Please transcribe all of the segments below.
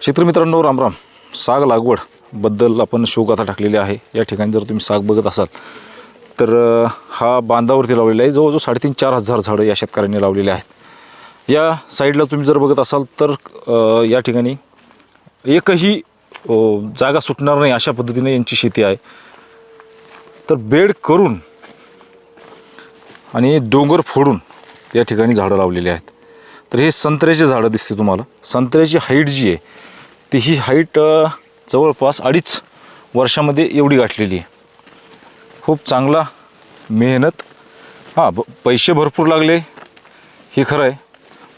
शेतकरी मित्रांनो रामराम साग लागवडबद्दल आपण शोगाथा टाकलेली आहे. या ठिकाणी जर तुम्ही साग बघत असाल तर हा बांधावरती लावलेला आहे. जवळजवळ साडेतीन चार हजार झाडं या शेतकऱ्यांनी लावलेली आहेत. या साईडला तुम्ही जर बघत असाल तर या ठिकाणी एकही जागा सुटणार नाही अशा पद्धतीने यांची शेती आहे. तर बेड करून आणि डोंगर फोडून या ठिकाणी झाडं लावलेली आहेत. तर हे संत्र्याचे झाडं दिसते तुम्हाला. संत्र्याची हाईट जी आहे ती ही हाईट जवळपास अडीच वर्षामध्ये एवढी गाठलेली आहे. खूप चांगला मेहनत. हां ब पैसे भरपूर लागले. हे खरं आहे.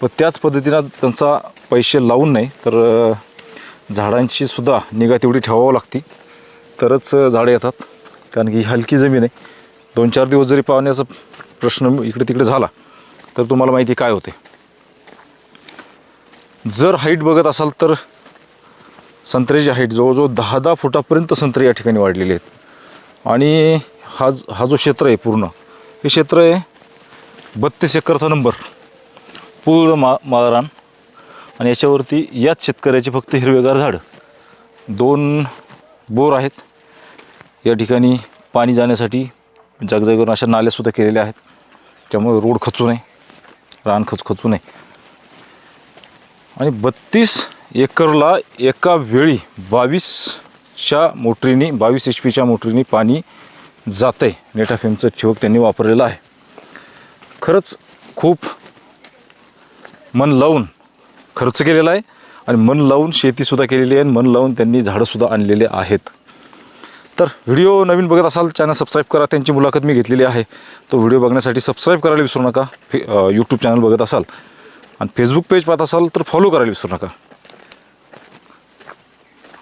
पण त्याच पद्धतीनं त्यांचा पैसे लावून नाही तर झाडांची सुद्धा निगा तेवढी ठेवावं लागती. तरच झाडे झाडं येतात. कारण की ही हलकी जमीन आहे. दोन चार दिवस जरी पाहण्याचा प्रश्न इकडे तिकडे झाला तर तुम्हाला माहिती काय होते. जर हाईट बघत असाल तर संत्र्याची हाईट जवळजवळ दहा दहा फुटापर्यंत संत्रे या ठिकाणी वाढलेले आहेत. आणि हा हा जो क्षेत्र आहे पूर्ण हे क्षेत्र आहे बत्तीस एकरचा नंबर पूर्ण मा माळरान. आणि याच्यावरती याच शेतकऱ्याचे फक्त हिरवेगार झाडं. दोन बोर आहेत. या ठिकाणी पाणी जाण्यासाठी जागजागेवर अशा नाल्यासुद्धा केलेल्या आहेत. त्यामुळे रोड खचू नये रान खच खचू नये. आणि बत्तीस एकरला एका वेळी बावीसच्या मोटरीने बावीस एच पीच्या मोटरीने पाणी जातं आहे नेटाफेमचं ठिबक त्यांनी वापरलेलं आहे. खरंच खूप मन लावून खर्च केलेला आहे आणि मन लावून शेतीसुद्धा केलेली आहे आणि मन लावून त्यांनी झाडंसुद्धा आणलेले आहेत. तर व्हिडिओ नवीन बघत असाल चॅनल सबस्क्राईब करा. त्यांची मुलाखत मी घेतलेली आहे. तो व्हिडिओ बघण्यासाठी सबस्क्राईब करायला विसरू नका. फे यूट्यूब चॅनल बघत असाल आणि फेसबुक पेज पाहत असाल तर फॉलो करायला विसरू नका.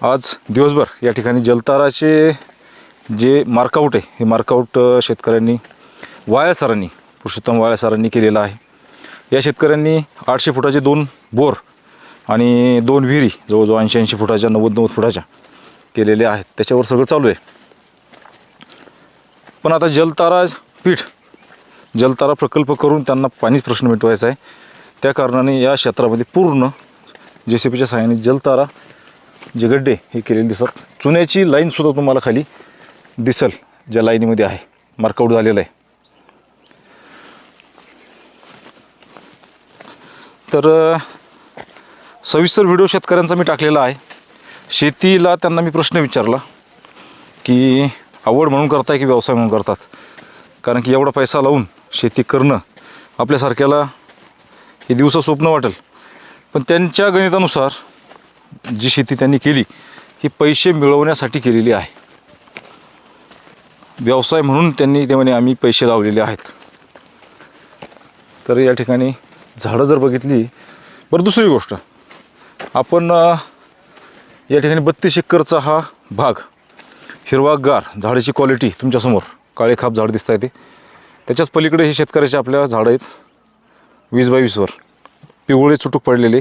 आज दिवसभर या ठिकाणी जलताराचे जे मार्कआउट आहे हे मार्कआउट शेतकऱ्यांनी वाया सरांनी पुरुषोत्तम वाया सरांनी केलेलं आहे. या शेतकऱ्यांनी आठशे फुटाचे दोन बोर आणि दोन विहिरी जवळजवळ ऐंशी ऐंशी फुटाच्या नव्वद नव्वद फुटाच्या केलेल्या आहेत. त्याच्यावर सगळं चालू आहे. पण आता जलतारा पीठ जलतारा प्रकल्प करून त्यांना पाणीच प्रश्न मिटवायचा आहे. त्या कारणाने या क्षेत्रामध्ये पूर्ण जे सी पीच्या सहाय्याने जलतारा जे गड्डे हे केलेले दिसतात. चुन्याची लाईनसुद्धा तुम्हाला खाली दिसल ज्या लाईनीमध्ये आहे. मार्कआउट झालेलं आहे. तर सविस्तर व्हिडिओ शेतकऱ्यांचा मी टाकलेला आहे. शेतीला त्यांना मी प्रश्न विचारला की आवड म्हणून करताय की व्यवसाय म्हणून करतात? कारण की एवढा पैसा लावून शेती करणं आपल्यासारख्याला हे दिवसा स्वप्न वाटेल. पण त्यांच्या गणितानुसार जी शेती त्यांनी केली ही पैसे मिळवण्यासाठी केलेली आहे. व्यवसाय म्हणून त्यांनी ते म्हणे आम्ही पैसे लावलेले आहेत. तर या ठिकाणी झाडं जर बघितली बरं दुसरी गोष्ट आपण या ठिकाणी बत्तीस एकरचा हा भाग हिरवागार झाडाची क्वालिटी तुमच्यासमोर काळे खाप झाड दिसत आहे ते. त्याच्याच पलीकडे हे शेतकऱ्याचे आपल्या झाडं आहेत वीस बाय वीसवर पिवळे चुटूक पडलेले.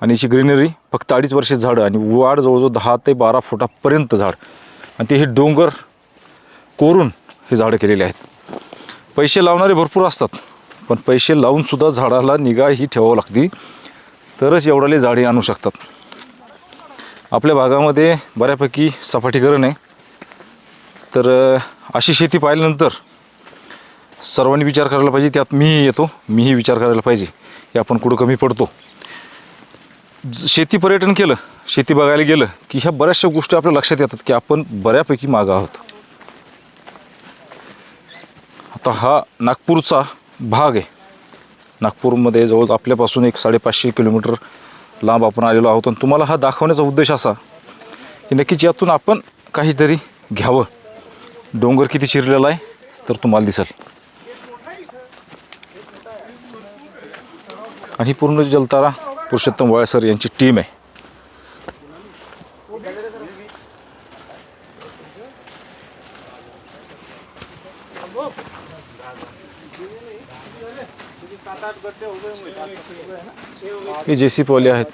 आणि याची ग्रीनरी फक्त अडीच वर्षाची झाडं आणि वाढ जवळजवळ दहा ते बारा फुटापर्यंत झाड. आणि ते हे डोंगर कोरून हे झाडं केलेले आहेत. पैसे लावणारे भरपूर असतात पण पैसे लावूनसुद्धा झाडाला निगा ही ठेवावं लागते. तरच एवढाले झाडे आणू शकतात. आपल्या भागामध्ये बऱ्यापैकी सपाटीकरण आहे. तर अशी शेती पाहिल्यानंतर सर्वांनी विचार करायला पाहिजे त्यात मीही येतो मीही विचार करायला पाहिजे की आपण कुठं कमी पडतो. शेती पर्यटन केलं शेती बघायला गेलं की ह्या बऱ्याचशा गोष्टी आपल्या लक्षात येतात की आपण बऱ्यापैकी मागं आहोत. आता हा नागपूरचा भाग आहे. नागपूरमध्ये जवळ आपल्यापासून एक साडेपाचशे किलोमीटर लांब आपण आलेलो आहोत. आणि तुम्हाला हा दाखवण्याचा उद्देश असा की नक्कीच यातून आपण काहीतरी घ्यावं. डोंगर किती चिरलेला आहे तर तुम्हाला दिसेल. आणि पूर्ण जलतारा पुरुषोत्तम वाळसर यांची टीम आहे. हे जे सी पीवाले आहेत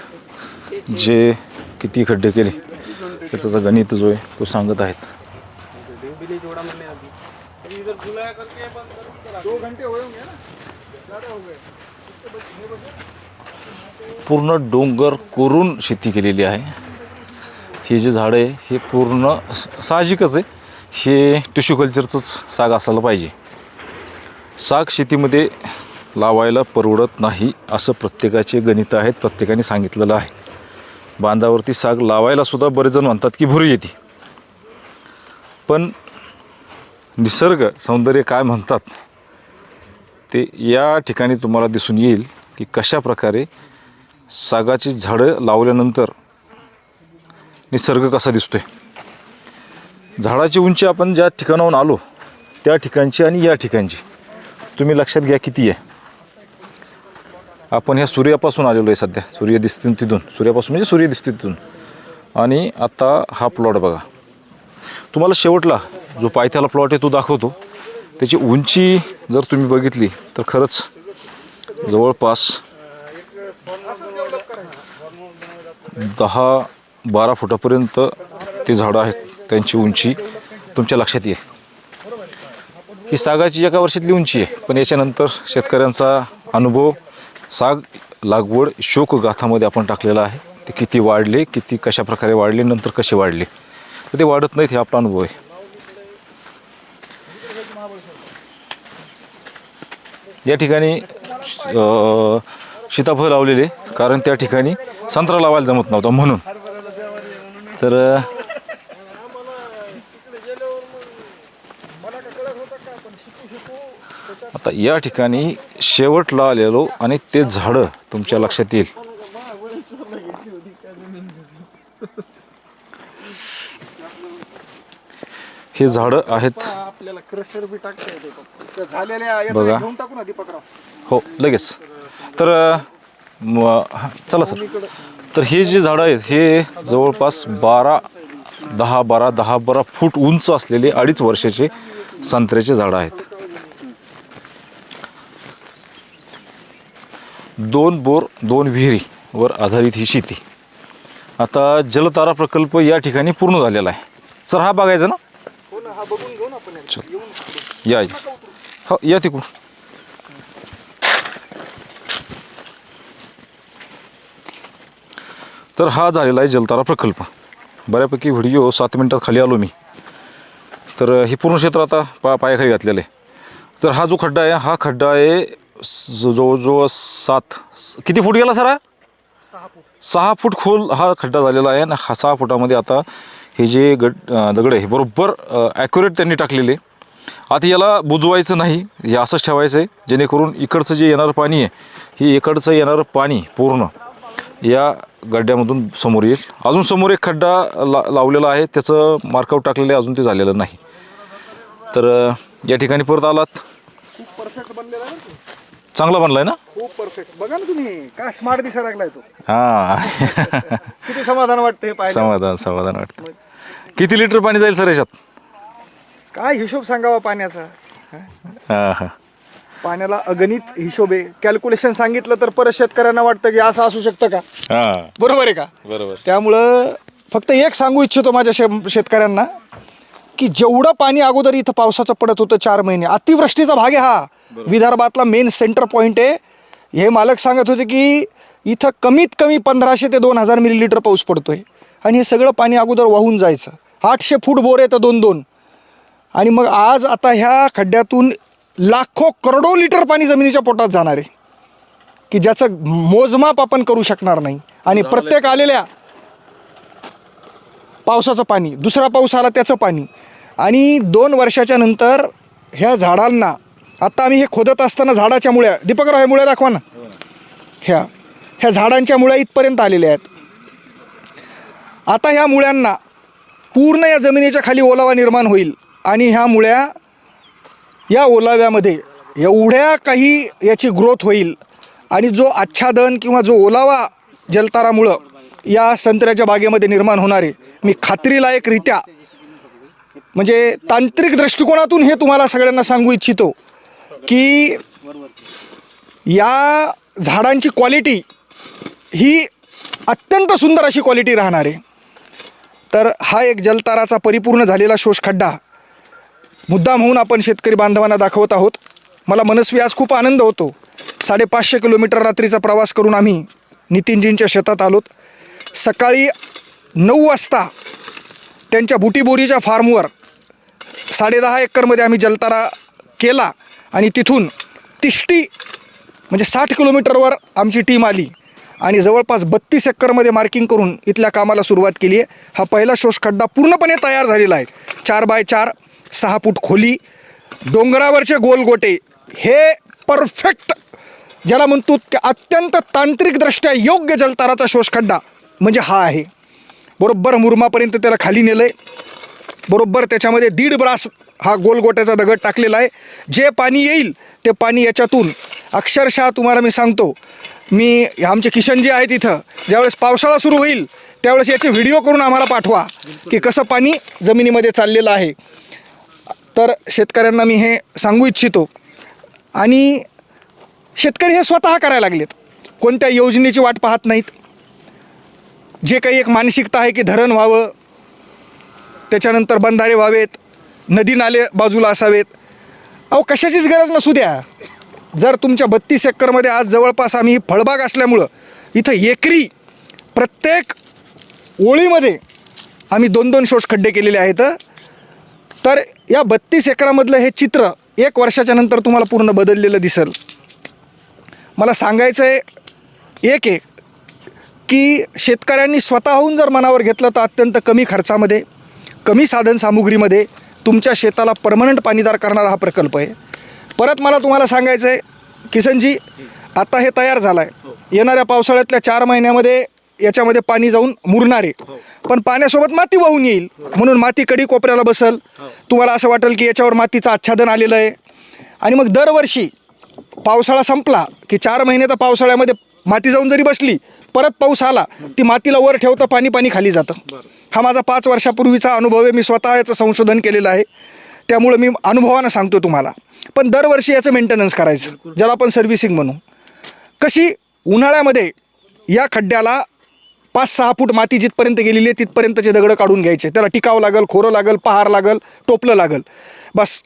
जे किती खड्डे केले त्याचा गणित जो आहे तो सांगत आहेत. दो घंटे हुए ना ज़्यादा हो गए पूर्ण डोंगर कोरून शेती केलेली आहे. हे जे झाडं आहे हे पूर्ण साहजिकच आहे. हे टिश्यू कल्चरचंच साग असायला पाहिजे. साग शेतीमध्ये लावायला परवडत नाही असं प्रत्येकाचे गणित आहेत प्रत्येकाने सांगितलेलं आहे. बांधावरती साग लावायलासुद्धा बरेचजण म्हणतात की भुरी येते. पण निसर्ग सौंदर्य काय म्हणतात? ते या ठिकाणी तुम्हाला दिसून येईल की कशा प्रकारे सागाची झाडं लावल्यानंतर निसर्ग कसा दिसतोय? झाडाची उंची आपण ज्या ठिकाणाहून आलो त्या ठिकाणची आणि या ठिकाणची तुम्ही लक्षात घ्या किती आहे. आपण ह्या सूर्यापासून आलेलो आहे सध्या. सूर्य दिसतो तिथून. सूर्यापासून म्हणजे सूर्य दिसतो तिथून. आणि आत्ता हा प्लॉट बघा. तुम्हाला शेवटला जो पायथ्याला प्लॉट आहे तो दाखवतो. त्याची उंची जर तुम्ही बघितली तर खरंच जवळपास दहा बारा फुटापर्यंत ते झाडं आहेत त्यांची उंची तुमच्या लक्षात येईल. ही सागाची एका वर्षातली उंची आहे पण याच्यानंतर शेतकऱ्यांचा अनुभव साग लागवड शोकगाथामध्ये आपण टाकलेला आहे. ते किती वाढले किती कशा प्रकारे वाढले नंतर कसे वाढले? तर ते वाढत नाहीत हे आपला अनुभव आहे. या ठिकाणी सीताफळ लावलेले कारण त्या ठिकाणी संत्रा लावायला जमत नव्हता म्हणून. तर आता या ठिकाणी शेवटला आलेलो आणि ते झाडं तुमच्या लक्षात येईल. हे झाडं आहेत. बघा. हो लगेच. तर म, चला सर. तर हे जे झाडं आहेत हे जवळपास बारा दहा बारा दहा बारा फूट उंच असलेले अडीच वर्षाचे संत्र्याचे झाडं आहेत. दोन बोर दोन विहिरी वर आधारित ही शेती. आता जलतारा प्रकल्प या ठिकाणी पूर्ण झालेला आहे. सर हा बघायचा ना? हो हा खाली. या या. हो या तिकडून. तर हा झालेला आहे जलतारा प्रकल्प. बऱ्यापैकी व्हिडिओ सात मिनटात खाली आलो मी. तर हे पूर्ण क्षेत्र आता पा पायाखाली घातलेलं आहे. तर हा जो खड्डा आहे हा खड्डा आहे जवळजवळ सात किती फूट गेला सर हा? सहा फूट. खोल हा खड्डा झालेला आहे आणि हा सहा फुटामध्ये आता हे जे गड दगड आहे हे बरोबर ॲक्युरेट त्यांनी टाकलेले आता याला बुजवायचं नाही हे असंच ठेवायचं आहे जेणेकरून इकडचं जे येणारं पाणी आहे हे इकडचं येणारं पाणी पूर्ण या गड्ड्यामधून समोर येईल. अजून समोर एक खड्डा ला लावलेला आहे. त्याचं मार्कआउट टाकलेलं आहे. अजून ते झालेलं नाही. तर या ठिकाणी परत आलात. खूप परफेक्ट बनलेला आहे ना तो. चांगला बनला आहे ना? खूप परफेक्ट बघा ना तुम्ही. काय स्मार्ट दिसायला लागलाय तो. हां. किती समाधान वाटतं हे पाहिजे समाधान समाधान वाटतं किती लिटर पाणी जाईल सर याच्यात? काय हिशोब सांगावा पाण्याचा? हां हां. पाण्याला अगणित हिशोब कॅल्क्युलेशन सांगितलं तर परत शेतकऱ्यांना वाटतं की असं असू शकतं का? हां. बरोबर आहे का? बरोबर. त्यामुळं फक्त एक सांगू इच्छितो माझ्या शे शेतकऱ्यांना की जेवढं पाणी अगोदर इथं पावसाचं पडत होतं चार महिने अतिवृष्टीचा भाग आहे हा. विदर्भातला मेन सेंटर पॉईंट आहे. हे मालक सांगत होते की इथं कमीत कमी पंधराशे ते दोन हजार मिलीलिटर पाऊस पडतोय. आणि हे सगळं पाणी अगोदर वाहून जायचं. आठशे फूट बोर तर दोन दोन आणि मग आज आता ह्या खड्ड्यातून लाखो करोडो लिटर पाणी जमिनीच्या पोटात जाणार आहे. की ज्याचं मोजमाप आपण करू शकणार नाही. आणि प्रत्येक आलेल्या पावसाचं पाणी दुसरा पाऊस आला त्याचं पाणी. आणि दोन वर्षाच्या नंतर ह्या झाडांना आता आम्ही हे खोदत असताना झाडाच्या मुळ्या दीपकराव ह्या मुळ्या दाखवा ना. ह्या ह्या झाडांच्या मुळ्या इथपर्यंत आलेल्या आहेत. आता ह्या मुळ्यांना पूर्ण या जमिनीच्या खाली ओलावा निर्माण होईल. आणि ह्या मुळ्या या ओलाव्यामध्ये एवढ्या काही याची ग्रोथ होईल आणि जो आच्छादन किंवा जो ओलावा जलतारामुळं या संत्र्याच्या बागेमध्ये निर्माण होणारे मी खात्रीलायकरित्या म्हणजे तांत्रिक दृष्टिकोनातून हे तुम्हाला सगळ्यांना सांगू इच्छितो की या झाडांची क्वालिटी ही अत्यंत सुंदर अशी क्वालिटी राहणार. आहे तर हा एक जलताराचा परिपूर्ण झालेला शोषखड्डा मुद्दाम होऊन आपण शेतकरी बांधवांना दाखवत आहोत. मला मनस्वी आज खूप आनंद होतो. साडेपाचशे किलोमीटर रात्रीचा प्रवास करून आम्ही नितीनजींच्या शेतात आलोत. सकाळी नऊ वाजता त्यांच्या बुटीबोरीच्या फार्मवर साडेदहा एकरमध्ये आम्ही जलतारा केला आणि तिथून तिष्टी म्हणजे साठ किलोमीटरवर आमची टीम आली आणि जवळपास बत्तीस एकरमध्ये मार्किंग करून इथल्या कामाला सुरुवात केली आहे. हा पहिला शोषखड्डा पूर्णपणे तयार झालेला आहे. चार बाय चार सहा फूट खोली डोंगरावरचे गोलगोटे. हे परफेक्ट ज्याला म्हणतो की अत्यंत तांत्रिकदृष्ट्या योग्य जलताराचा शोषखड्डा म्हणजे हा आहे. बरोबर मुरमापर्यंत त्याला खाली नेलं आहे बरोबर त्याच्यामध्ये दीड ब्रास हा गोलगोट्याचा दगड टाकलेला आहे. जे पाणी येईल ते पाणी याच्यातून. अक्षरशः तुम्हाला मी सांगतो मी आमचे किशन जे आहेत इथं ज्यावेळेस पावसाळा सुरू होईल त्यावेळेस याचे व्हिडिओ करून आम्हाला पाठवा की कसं पाणी जमिनीमध्ये चाललेलं आहे. तर शेतकऱ्यांना मी हे सांगू इच्छितो. आणि शेतकरी हे स्वतः करायला लागलेत. कोणत्या योजनेची वाट पाहत नाहीत. जे काही एक मानसिकता आहे की धरण व्हावं. त्याच्यानंतर बंधारे व्हावेत. नदी नाले बाजूला असावेत. अहो कशाचीच गरज नसू द्या. जर तुमच्या बत्तीस एकरमध्ये आज जवळपास आम्ही फळबाग असल्यामुळं इथं एकरी प्रत्येक ओळीमध्ये आम्ही दोन दोन शोष खड्डे केलेले आहेत. तर या बत्तीस एकरामधलं हे चित्र एक वर्षाच्या नंतर तुम्हाला पूर्ण बदललेलं दिसेल. मला सांगायचं आहे एक एक की शेतकऱ्यांनी स्वतःहून जर मनावर घेतलं तर अत्यंत कमी खर्चामध्ये कमी साधनसामुग्रीमध्ये तुमच्या शेताला परमनंट पाणीदार करणारा हा प्रकल्प आहे. परत मला तुम्हाला सांगायचं आहे किसनजी आता हे तयार झालं आहे येणाऱ्या पावसाळ्यातल्या चार महिन्यामध्ये याच्यामध्ये पाणी जाऊन मुरणार. आहे पण पाण्यासोबत माती वाहून येईल. म्हणून माती कडी कोपऱ्याला बसल. तुम्हाला असं वाटेल की याच्यावर मातीचं आच्छादन आलेलं आहे. आणि मग दरवर्षी पावसाळा संपला की चार महिने तर पावसाळ्यामध्ये माती जाऊन जरी बसली परत पाऊस आला ती मातीला वर ठेवतं पाणी पाणी खाली जातं. हा माझा पाच वर्षापूर्वीचा अनुभव आहे. मी स्वतः याचं संशोधन केलेलं आहे. त्यामुळं मी अनुभवानं सांगतो तुम्हाला. पण दरवर्षी याचं मेंटेनन्स करायचं ज्याला आपण सर्व्हिसिंग म्हणू. कशी उन्हाळ्यामध्ये या खड्ड्याला पाच सहा फूट माती जिथपर्यंत गेलेली आहे तिथपर्यंतचे दगडं काढून घ्यायचे. त्याला टिकावं लागल खोरं लागल पहार लागल टोपलं लागल. बस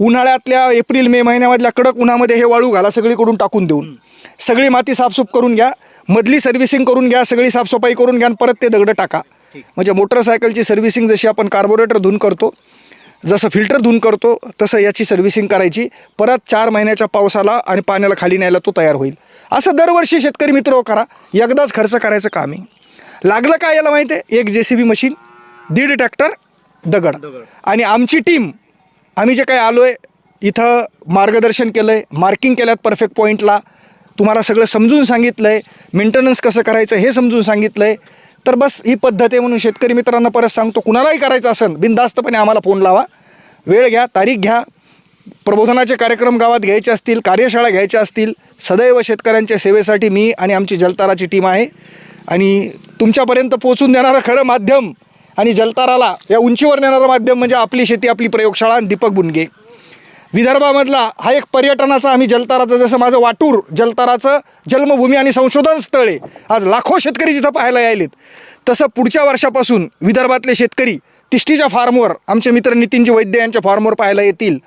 उन्हाळ्यातल्या एप्रिल मे महिन्यामधल्या कडक उन्हामध्ये हे वाळू घाला सगळीकडून टाकून देऊन. सगळी माती साफसूफ करून घ्या मधली सर्व्हिसिंग करून घ्या सगळी साफसफाई करून घ्या आणि परत ते दगडं टाका. म्हणजे मोटरसायकलची सर्व्हिसिंग जशी आपण कार्बोरेटर धुवून करतो जसं फिल्टर धुवून करतो तसं याची सर्व्हिसिंग करायची. परत चार महिन्याच्या पावसाला आणि पाण्याला खाली न्यायला तो तयार होईल. असं दरवर्षी शेतकरी मित्र हो करा एकदाच खर्च करायचं काम आहे. लागलं काय याला माहिती आहे? एक जे सी बी मशीन दीड ट्रॅक्टर दगड. आणि आमची टीम आम्ही जे काही आलो आहे इथं मार्गदर्शन केलं आहे मार्किंग केल्यात परफेक्ट पॉईंटला तुम्हाला सगळं समजून सांगितलं आहे मेंटेनन्स कसं करायचं हे समजून सांगितलं आहे तर बस ही पद्धत आहे म्हणून शेतकरी मित्रांना परत सांगतो कुणालाही करायचं असेल बिनधास्तपणे आम्हाला फोन लावा. वेळ घ्या तारीख घ्या. प्रबोधनाचे कार्यक्रम गावात घ्यायचे असतील कार्यशाळा घ्यायच्या असतील सदैव शेतकऱ्यांच्या सेवेसाठी मी आणि आमची जलताराची टीम आहे. आणि तुमच्यापर्यंत पोचून देणारं खरं माध्यम आणि जलताराला या उंचीवर नेणारं माध्यम म्हणजे आपली शेती आपली प्रयोगशाळा आणि दीपक बुनगे विदर्भामधला हा एक पर्यटनाचा आम्ही जलताराचं जसं माझं वाटूर जलताराचं जन्मभूमी आणि संशोधन स्थळ आहे आज लाखो शेतकरी तिथं पाहायला यायलेत. तसं पुढच्या वर्षापासून विदर्भातले शेतकरी तिष्टीच्या फार्मवर आमचे मित्र नितीनजी वैद्य यांच्या फार्मवर पाहायला येतील.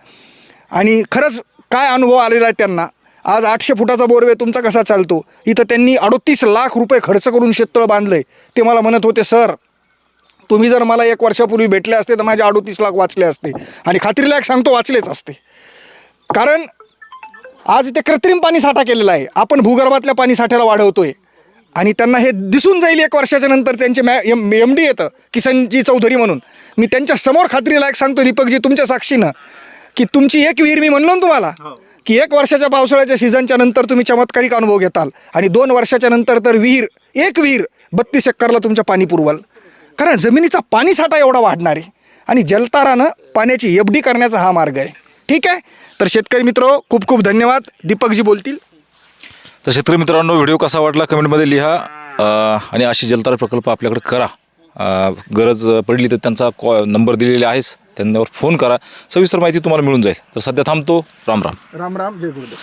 आणि खरंच काय अनुभव आलेला आहे त्यांना? आज आठशे फुटाचा बोरवे तुमचा कसा चालतो? इथं त्यांनी अडोतीस लाख रुपये खर्च करून शेततळ बांधलं आहे ते मला म्हणत होते सर तुम्ही जर मला एक वर्षापूर्वी भेटले असते तर माझे अडोतीस लाख वाचले असते. आणि खात्रीला एक सांगतो वाचलेच असते. कारण आज इथे कृत्रिम पाणी साठा केलेला आहे. आपण भूगर्भातल्या पाणी साठ्याला वाढवतोय. आणि त्यांना हे दिसून जाईल एक वर्षाच्या नंतर त्यांचे मॅ एम एम डी येतं किसनजी चौधरी म्हणून. मी त्यांच्यासमोर खात्रीलायक सांगतो दीपकजी तुमच्या साक्षीनं की तुमची एक विहीर मी म्हणलो ना तुम्हाला हो. की एक वर्षाच्या पावसाळ्याच्या सीझनच्या नंतर तुम्ही चमत्कारिक अनुभव घेताल. आणि दोन वर्षाच्या नंतर तर विहीर एक विहीर बत्तीस एक्करला तुमच्या पाणी पुरवाल. कारण जमिनीचा पाणी साठा एवढा वाढणार आहे. आणि जलतारानं पाण्याची एफ डी करण्याचा हा मार्ग आहे. ठीक आहे? तर शेतकरी मित्र खूप खूप धन्यवाद. दीपकजी बोलतील. तर शेतकरी मित्रांनो व्हिडिओ कसा वाटला कमेंटमध्ये लिहा. आणि अशी जलतारा प्रकल्प आपल्याकडे करा. गरज पडली तर त्यांचा कॉ नंबर दिलेला आहेच त्यांच्यावर फोन करा. सविस्तर माहिती तुम्हाला मिळून जाईल. तर सध्या थांबतो. राम राम. राम राम. जय गुरुदेव.